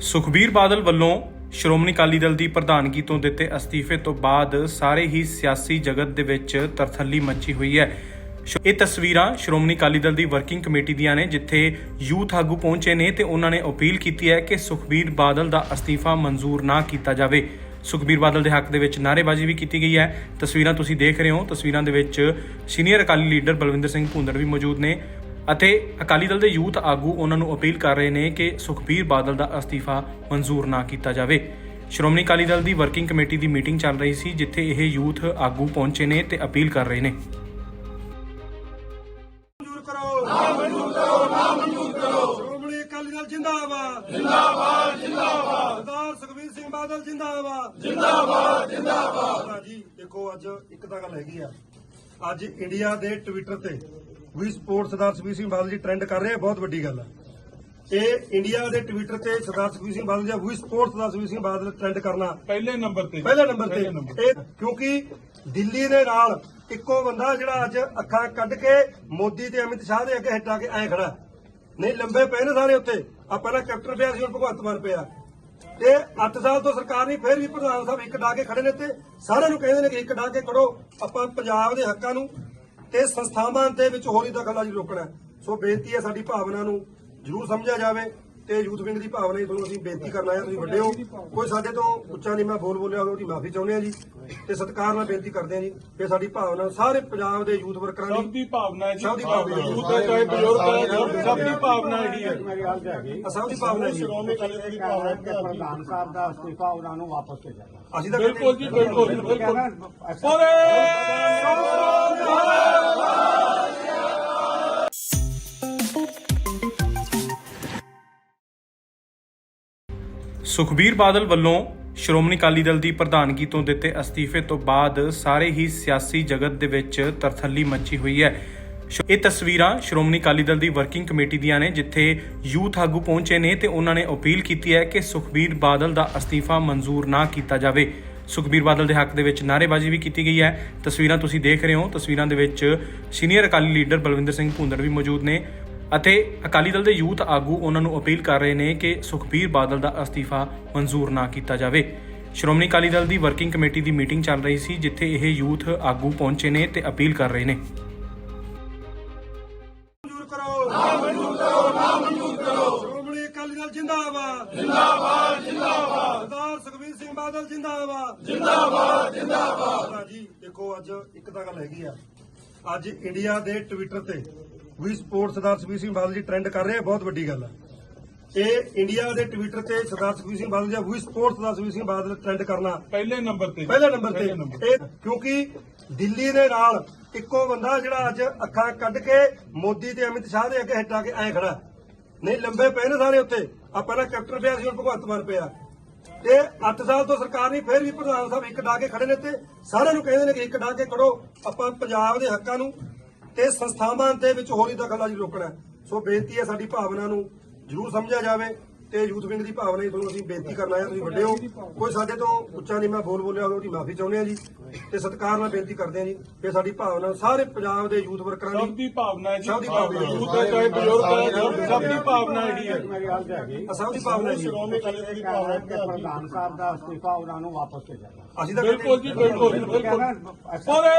ਸੁਖਬੀਰ ਬਾਦਲ ਵੱਲੋਂ ਸ਼੍ਰੋਮਣੀ ਅਕਾਲੀ ਦਲ ਦੀ ਪ੍ਰਧਾਨਗੀ ਤੋਂ ਦਿੱਤੇ ਅਸਤੀਫੇ ਤੋਂ ਬਾਅਦ ਸਾਰੇ ਹੀ ਸਿਆਸੀ ਜਗਤ ਦੇ ਵਿੱਚ ਤਰਥੱਲੀ ਮੱਚੀ ਹੋਈ ਹੈ। ਸ਼- ਇਹ ਤਸਵੀਰਾਂ ਸ਼੍ਰੋਮਣੀ ਅਕਾਲੀ ਦਲ ਦੀ ਵਰਕਿੰਗ ਕਮੇਟੀ ਦੀਆਂ ਨੇ, ਜਿੱਥੇ ਯੂਥ ਆਗੂ ਪਹੁੰਚੇ ਨੇ ਤੇ ਉਹਨਾਂ ਨੇ ਅਪੀਲ ਕੀਤੀ ਹੈ ਕਿ ਸੁਖਬੀਰ ਬਾਦਲ ਦਾ ਅਸਤੀਫਾ ਮਨਜ਼ੂਰ ਨਾ ਕੀਤਾ ਜਾਵੇ। ਸੁਖਬੀਰ ਬਾਦਲ ਦੇ ਹੱਕ ਦੇ ਵਿੱਚ ਨਾਅਰੇਬਾਜ਼ੀ ਵੀ ਕੀਤੀ ਗਈ ਹੈ। ਤਸਵੀਰਾਂ ਤੁਸੀਂ ਦੇਖ ਰਹੇ ਹੋ। ਤਸਵੀਰਾਂ ਦੇ ਵਿੱਚ ਸੀਨੀਅਰ ਅਕਾਲੀ ਲੀਡਰ ਬਲਵਿੰਦਰ ਸਿੰਘ ਭੁੰਦੜ ਵੀ ਮੌਜੂਦ ਨੇ। ਅਤੇ ਅਕਾਲੀ ਦਲ ਦੇ ਯੂਥ ਆਗੂ ਉਹਨਾਂ ਨੂੰ ਅਪੀਲ ਕਰ ਰਹੇ ਨੇ ਕਿ ਸੁਖਬੀਰ ਬਾਦਲ ਦਾ ਅਸਤੀਫਾ ਮਨਜ਼ੂਰ ਨਾ ਕੀਤਾ ਜਾਵੇ। ਸ਼੍ਰੋਮਣੀ ਅਕਾਲੀ ਦਲ ਦੀ ਵਰਕਿੰਗ ਕਮੇਟੀ ਦੀ ਮੀਟਿੰਗ ਚੱਲ ਰਹੀ ਸੀ ਜਿੱਥੇ ਇਹ ਯੂਥ ਆਗੂ ਪਹੁੰਚੇ ਨੇ ਤੇ ਅਪੀਲ ਕਰ ਰਹੇ ਨੇ। ਮਨਜ਼ੂਰ ਕਰੋ ਨਾ ਮਨਜ਼ੂਰ ਕਰੋ ਨਾ ਮਨਜ਼ੂਰ ਕਰੋ। ਸ਼੍ਰੋਮਣੀ ਅਕਾਲੀ ਦਲ ਜਿੰਦਾਬਾਦ। ਜਿੰਦਾਬਾਦ ਜਿੰਦਾਬਾਦ। ਸਰਦਾਰ ਸੁਖਬੀਰ ਸਿੰਘ ਬਾਦਲ ਜਿੰਦਾਬਾਦ। ਜਿੰਦਾਬਾਦ ਜਿੰਦਾਬਾਦ। ਜੀ ਦੇਖੋ ਅੱਜ ਇੱਕ ਤਾਂ ਗੱਲ ਹੈਗੀ ਆ। ਅੱਜ ਇੰਡੀਆ ਦੇ ਟਵਿੱਟਰ ਤੇ ਵੀ ਸਪੋਰਟ ਸਰਦਾਰ ਸੁਖਬੀਰ ਸਿੰਘ ਬਾਦਲ ਜੀ ਟ੍ਰੈਂਡ ਕਰ ਰਹੇ ਆ ਬਹੁਤ ਵੱਡੀ ਗੱਲ ਆ। ਇਹ ਇੰਡੀਆ ਦੇ ਟਵਿੱਟਰ ਤੇ ਸਰਦਾਰ ਸੁਖਬੀਰ ਸਿੰਘ ਬਾਦਲ ਜੀ ਵੀ ਸਪੋਰਟ ਸਰਦਾਰ ਸੁਖਬੀਰ ਸਿੰਘ ਬਾਦਲ ਟ੍ਰੈਂਡ ਕਰਨਾ। ਪਹਿਲੇ ਨੰਬਰ ਤੇ ਪਹਿਲੇ ਨੰਬਰ ਤੇ। ਇਹ ਕਿਉਂਕਿ ਦਿੱਲੀ ਦੇ ਨਾਲ ਇੱਕੋ ਬੰਦਾ ਜਿਹੜਾ ਅੱਜ ਅੱਖਾਂ ਕੱਢ ਕੇ ਮੋਦੀ ਤੇ ਅਮਿਤ ਸ਼ਾਹ ਦੇ ਅੱਗੇ ਹਟਾ ਕੇ ਐ ਖੜਾ। ਨਹੀਂ ਲੰਬੇ ਪਏ ਨੇ ਸਾਰੇ ਉੱਥੇ ਆ ਪਹਿਲਾਂ ਕੈਪਟਨ ਪਿਆ ਸੀ ਹੁਣ ਭਗਵੰਤ ਮਾਨ ਪਿਆ। ਤੇ 8 ਸਾਲ ਤੋਂ ਸਰਕਾਰ ਨਹੀਂ ਫਿਰ ਵੀ ਪ੍ਰਧਾਨ ਸਾਹਿਬ ਇੱਕ ਡਾ ਕੇ ਖੜੇ ਨੇ ਤੇ ਸਾਰਿਆਂ ਨੂੰ ਕਹਿੰਦੇ ਨੇ ਕਿ ਇੱਕ ਡਾ ਕੇ ਖੜੋ। ਆਪਾਂ ਪੰਜਾਬ ਦੇ ਹੱਕਾਂ ਨੂੰ ਤੇ ਸੰਸਥਾਵਾਂ ਦੇ ਵਿੱਚ ਹੋਰੀ ਦਖਲਅੰਦਾਜ਼ੀ ਰੋਕਣਾ। ਸੋ ਬੇਨਤੀ ਹੈ ਸਾਡੀ ਭਾਵਨਾ ਨੂੰ ਜ਼ਰੂਰ ਸਮਝਿਆ ਜਾਵੇ ਤੇ ਯੂਥ ਵਿੰਗ ਦੀ ਭਾਵਨਾ ਹੀ ਤੁਹਾਨੂੰ ਅਸੀਂ ਬੇਨਤੀ ਕਰਨਾ ਹੈ ਤੁਸੀਂ ਵੱਡੇ ਹੋ ਕੋਈ ਸਾਡੇ ਤੋਂ ਉੱਚਾ ਨਹੀਂ ਮੈਂ ਬੋਲ ਬੋਲਿਆ ਹੋਵੇ ਉਹਦੀ ਮਾਫੀ ਚਾਹੁੰਦੇ ਆ ਜੀ ਤੇ ਸਤਿਕਾਰ ਨਾਲ ਬੇਨਤੀ ਕਰਦੇ ਆ ਜੀ ਕਿ ਸਾਡੀ ਭਾਵਨਾ ਸਾਰੇ ਪੰਜਾਬ ਦੇ ਯੂਥ ਵਰਕਰਾਂ ਸਭ ਦੀ ਦੀ ਭਾਵਨਾ ਹੈ ਜੀ ਸਭ ਦੀ ਭਾਵਨਾ ਹੈ। ਯੂਥ ਹੈ ਚਾਹੇ ਬਜ਼ੁਰਗ ਹੈ ਸਭ- ਦੀ ਭਾਵਨਾ ਇਹੀ ਹੈ ਸਭ ਦੀ ਭਾਵਨਾ ਹੈ ਜੀ ਸ਼੍ਰੋਮਣੀ ਅਕਾਲੀ ਦੀ ਭਾਵਨਾ ਹੈ ਕਿ ਪ੍ਰਧਾਨ ਸਾਹਿਬ ਦਾ ਅਸਤੀਫਾ ਉਹਨਾਂ ਨੂੰ ਵਾਪਸ ਅਸੀਂ ਤਾਂ ਬਿਲਕੁਲ ਜੀ ਬਿਲਕੁਲ ਬਿਲਕੁਲ ਕਹਿੰਦਾ ਸੁਖਬੀਰ ਬਾਦਲ ਵੱਲੋਂ ਸ਼੍ਰੋਮਣੀ ਅਕਾਲੀ ਦਲ ਦੀ ਪ੍ਰਧਾਨਗੀ ਤੋਂ ਦਿੱਤੇ ਅਸਤੀਫੇ ਤੋਂ ਬਾਅਦ ਸਾਰੇ ਹੀ ਸਿਆਸੀ ਜਗਤ ਦੇ ਵਿੱਚ ਤਰਥੱਲੀ ਮੱਚੀ ਹੋਈ ਹੈ। ਸ਼- ਇਹ ਤਸਵੀਰਾਂ ਸ਼੍ਰੋਮਣੀ ਅਕਾਲੀ ਦਲ ਦੀ ਵਰਕਿੰਗ ਕਮੇਟੀ ਦੀਆਂ ਨੇ, ਜਿੱਥੇ ਯੂਥ ਆਗੂ ਪਹੁੰਚੇ ਨੇ ਤੇ ਉਹਨਾਂ ਨੇ ਅਪੀਲ ਕੀਤੀ ਹੈ ਕਿ ਸੁਖਬੀਰ ਬਾਦਲ ਦਾ ਅਸਤੀਫਾ ਮਨਜ਼ੂਰ ਨਾ ਕੀਤਾ ਜਾਵੇ। ਸੁਖਬੀਰ ਬਾਦਲ ਦੇ ਹੱਕ ਦੇ ਵਿੱਚ ਨਾਅਰੇਬਾਜ਼ੀ ਵੀ ਕੀਤੀ ਗਈ ਹੈ। ਤਸਵੀਰਾਂ ਤੁਸੀਂ ਦੇਖ ਰਹੇ ਹੋ। ਤਸਵੀਰਾਂ ਦੇ ਵਿੱਚ ਸੀਨੀਅਰ ਅਕਾਲੀ ਲੀਡਰ ਬਲਵਿੰਦਰ ਸਿੰਘ ਭੁੰਦੜ ਵੀ ਮੌਜੂਦ ਨੇ। ਅਤੇ ਅਕਾਲੀ ਦਲ ਦੇ ਯੂਥ ਆਗੂ ਉਹਨਾਂ ਨੂੰ ਅਪੀਲ ਕਰ ਰਹੇ ਨੇ ਕਿ ਸੁਖਬੀਰ ਬਾਦਲ ਦਾ ਅਸਤੀਫਾ ਮਨਜ਼ੂਰ ਨਾ ਕੀਤਾ ਜਾਵੇ। ਸ਼੍ਰੋਮਣੀ ਅਕਾਲੀ ਦਲ ਦੀ ਵਰਕਿੰਗ ਕਮੇਟੀ ਦੀ ਮੀਟਿੰਗ ਚੱਲ ਰਹੀ ਸੀ ਜਿੱਥੇ ਇਹ ਯੂਥ ਆਗੂ ਪਹੁੰਚੇ ਨੇ ਤੇ ਅਪੀਲ ਕਰ ਰਹੇ ਨੇ। ਮਨਜ਼ੂਰ ਕਰੋ ਨਾ ਮਨਜ਼ੂਰ ਕਰੋ ਨਾ ਮਨਜ਼ੂਰ ਕਰੋ। ਸ਼੍ਰੋਮਣੀ ਅਕਾਲੀ ਦਲ ਜਿੰਦਾਬਾਦ। ਜਿੰਦਾਬਾਦ ਜਿੰਦਾਬਾਦ। ਸਰਦਾਰ ਸੁਖਬੀਰ ਸਿੰਘ ਬਾਦਲ ਜਿੰਦਾਬਾਦ। ਜਿੰਦਾਬਾਦ ਜਿੰਦਾਬਾਦ। ਜੀ ਦੇਖੋ ਅੱਜ ਇੱਕ ਤਾਂ ਗੱਲ ਹੈਗੀ ਆ। ਅੱਜ ਇੰਡੀਆ ਦੇ ਟਵਿੱਟਰ ਤੇ ਵੀ ਸਪੋਰਟ ਸਰਦਾਰ ਸੁਖਬੀਰ ਸਿੰਘ ਬਾਦਲ ਜੀ ਟ੍ਰੈਂਡ ਕਰ ਰਹੇ ਆ ਬਹੁਤ ਵੱਡੀ ਗੱਲ ਆ। ਇਹ ਇੰਡੀਆ ਦੇ ਟਵਿੱਟਰ ਤੇ ਸਰਦਾਰ ਸੁਖਬੀਰ ਸਿੰਘ ਬਾਦਲ ਜੀ ਵੀ ਸਪੋਰਟ ਸਰਦਾਰ ਸੁਖਬੀਰ ਸਿੰਘ ਬਾਦਲ ਟ੍ਰੈਂਡ ਕਰਨਾ। ਪਹਿਲੇ ਨੰਬਰ ਤੇ। ਪਹਿਲੇ ਨੰਬਰ ਤੇ। ਇਹ ਕਿਉਂਕਿ ਦਿੱਲੀ ਦੇ ਨਾਲ ਇੱਕੋ ਬੰਦਾ ਜਿਹੜਾ ਅੱਜ ਅੱਖਾਂ ਕੱਢ ਕੇ ਮੋਦੀ ਤੇ ਅਮਿਤ ਸ਼ਾਹ ਦੇ ਅੱਗੇ ਹਟਾ ਕੇ ਐ ਖੜਾ। ਨਹੀਂ ਲੰਬੇ ਪਏ ਨੇ ਸਾਰੇ ਉੱਥੇ ਆ ਪਹਿਲਾਂ ਕੈਪਟਨ ਪਿਆ ਸੀ ਹੁਣ ਭਗਵੰਤ ਮਾਨ ਪਿਆ। ਤੇ 8 ਸਾਲ ਤੋਂ ਸਰਕਾਰ ਨਹੀਂ, ਫਿਰ ਵੀ ਪ੍ਰਧਾਨ ਸਾਹਿਬ ਇੱਕ ਡਾ ਕੇ ਖੜੇ ਨੇ ਤੇ ਸਾਰਿਆਂ ਨੂੰ ਕਹਿੰਦੇ ਨੇ ਕਿ ਇੱਕ ਡਾ ਕੇ ਖੜੋ, ਆਪਾਂ ਪੰਜਾਬ ਦੇ ਹੱਕਾਂ ਨੂੰ ਤੇ ਸੰਸਥਾਵਾਂ ਦੇ ਵਿੱਚ ਹੋਰੀ ਦਖਲਅੰਦਾਜ਼ੀ ਰੋਕਣਾ ਸੋ ਬੇਨਤੀ ਹੈ ਸਾਡੀ ਭਾਵਨਾ ਨੂੰ ਜ਼ਰੂਰ ਸਮਝਿਆ ਜਾਵੇ। ਤੇ ਯੂਥ ਵਿੰਗ ਦੀ ਭਾਵਨਾ ਹੀ ਤੁਹਾਨੂੰ ਅਸੀਂ ਬੇਨਤੀ ਕਰਨਾ ਹੈ ਤੁਸੀਂ ਵੱਡੇ ਹੋ। ਕੋਈ ਸਾਡੇ ਤੋਂ ਉੱਚਾ ਨਹੀਂ ਮੈਂ ਬੋਲ ਬੋਲਿਆ ਉਹਦੀ ਮਾਫੀ ਚਾਹੁੰਦੇ ਆ ਜੀ। ਤੇ ਸਤਿਕਾਰ ਨਾਲ ਬੇਨਤੀ ਕਰਦੇ ਆ ਜੀ ਕਿ ਸਾਡੀ ਭਾਵਨਾ ਸਾਰੇ ਪੰਜਾਬ ਦੇ ਯੂਥ ਵਰਕਰਾਂ ਸਭ ਦੀ ਦੀ ਭਾਵਨਾ ਹੈ ਜੀ। ਸਭ ਦੀ ਭਾਵਨਾ ਹੈ। ਯੂਥ ਹੈ ਚਾਹੇ ਬਜ਼ੁਰਗ ਹੈ ਸਭ- ਸਭ ਦੀ ਭਾਵਨਾ ਇਹੀ ਹੈ। ਹੈਗੀ ਸਭ ਦੀ ਭਾਵਨਾ ਹੈ। ਜੀ ਸ਼੍ਰੋਮਣੀ ਅਕਾਲੀ ਦੀ ਭਾਵਨਾ ਕਿ ਹੈ। ਪ੍ਰਧਾਨ ਸਾਹਿਬ ਦਾ ਅਸਤੀਫਾ ਉਹਨਾਂ ਨੂੰ ਵਾਪਸ ਭੇਜਣਾ ਅਸੀਂ ਤਾਂ ਬਿਲਕੁਲ ਜੀ ਬਿਲਕੁਲ ਬਿਲਕੁਲ। ਬੋਲੇ